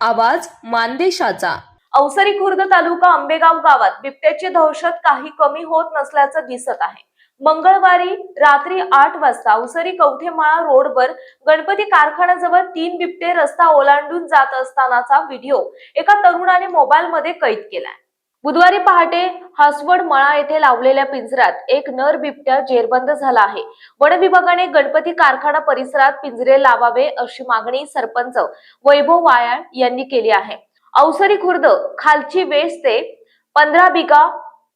आवाज मानदेशाचा. अवसरी खुर्द तालुका आंबेगाव गावात बिबट्याची दहशत काही कमी होत नसल्याचं दिसत आहे. मंगळवारी रात्री आठ वाजता अवसरी कवठेमाळा रोडवर गणपती कारखान्याजवळ तीन बिबटे रस्ता ओलांडून जात असतानाचा व्हिडिओ एका तरुणाने मोबाईलमध्ये कैद केलाय. बुधवारी पहाटे हसवड मळा येथे लावलेल्या पिंजऱ्यात एक नर बिबट्या जेरबंद झाला आहे. वन विभागाने गणपती कारखाना परिसरात पिंजरे लावावे अशी मागणी सरपंच वैभव वायाळ यांनी केली आहे. अवसरी खुर्द खालची वेस ते पंधरा बिगा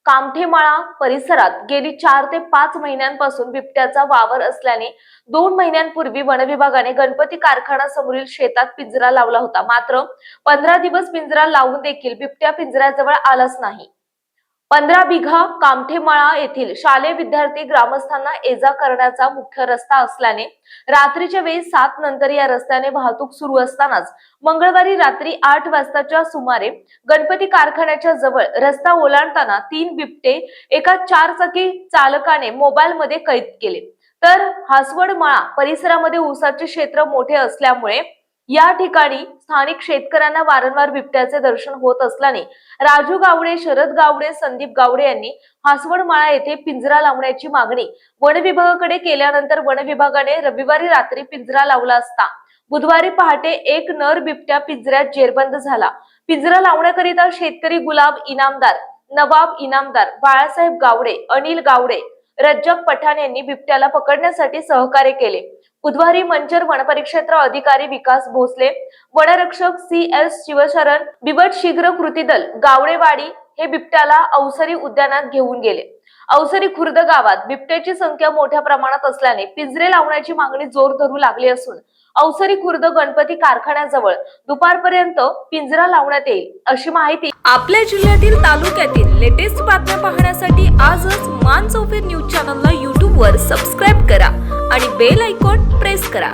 कामठेमाळा परिसरात गेली चार ते पाच महिन्यांपासून बिबट्याचा वावर असल्याने दोन महिन्यांपूर्वी वनविभागाने गणपती कारखाना समोरील शेतात पिंजरा लावला होता. मात्र पंधरा दिवस पिंजरा लावून देखील बिबट्या पिंजऱ्याजवळ आलाच नाही. पंधरा बिघा कामठेमाळा येथील शालेय विद्यार्थी ग्रामस्थांना एजा करण्याचा मुख्य रस्ता असल्याने रात्रीच्या वेळी सात नंतर या रस्त्याने वाहतूक सुरू असतानाच मंगळवारी रात्री आठ वाजताच्या सुमारे गणपती कारखान्याच्या जवळ रस्ता ओलांडताना तीन बिबटे एका चारचाकी चालकाने मोबाईलमध्ये कैद केले. तर हासवडमाळा परिसरामध्ये ऊसाचे क्षेत्र मोठे असल्यामुळे या ठिकाणी स्थानिक शेतकऱ्यांना वारंवार बिबट्याचे दर्शन होत असल्याने राजू गावडे शरद गावडे संदीप गावडे यांनी हासवडमाळा येथे पिंजरा लावण्याची मागणी वन विभागाकडे केल्यानंतर वन विभागाने रविवारी रात्री पिंजरा लावला असता. बुधवारी पहाटे एक नर बिबट्या पिंजऱ्यात जेरबंद झाला. पिंजरा लावण्याकरिता शेतकरी गुलाब इनामदार नवाब इनामदार बाळासाहेब गावडे अनिल गावडे रज्जक पठाण यांनी बिबट्याला पकडण्यासाठी सहकार्य केले. बुधवारी मंचर वनपरिक्षेत्र अधिकारी विकास भोसले वनरक्षक सी एस शिवशरण बिबट शीघ्र कृती दल गावडेवाडी हे बिबट्याला अवसरी उद्यानात घेऊन गेले. अवसरी खुर्द गावात बिबट्याची संख्या मोठ्या प्रमाणात असल्याने पिंजरे लावण्याची मागणी जोर धरू लागली असून अवसरी खुर्द गणपती कारखान्याजवळ दुपारपर्यंत पिंजरा लावण्यात येईल अशी माहिती आपल्या जिल्ह्यातील तालुक्यातील लेटेस्ट बातम्या पाहण्यासाठी आजच मान चौफेर न्यूज चॅनलला यूट्यूबवर सबस्क्राईब करा आणि बेल आयकॉन प्रेस करा.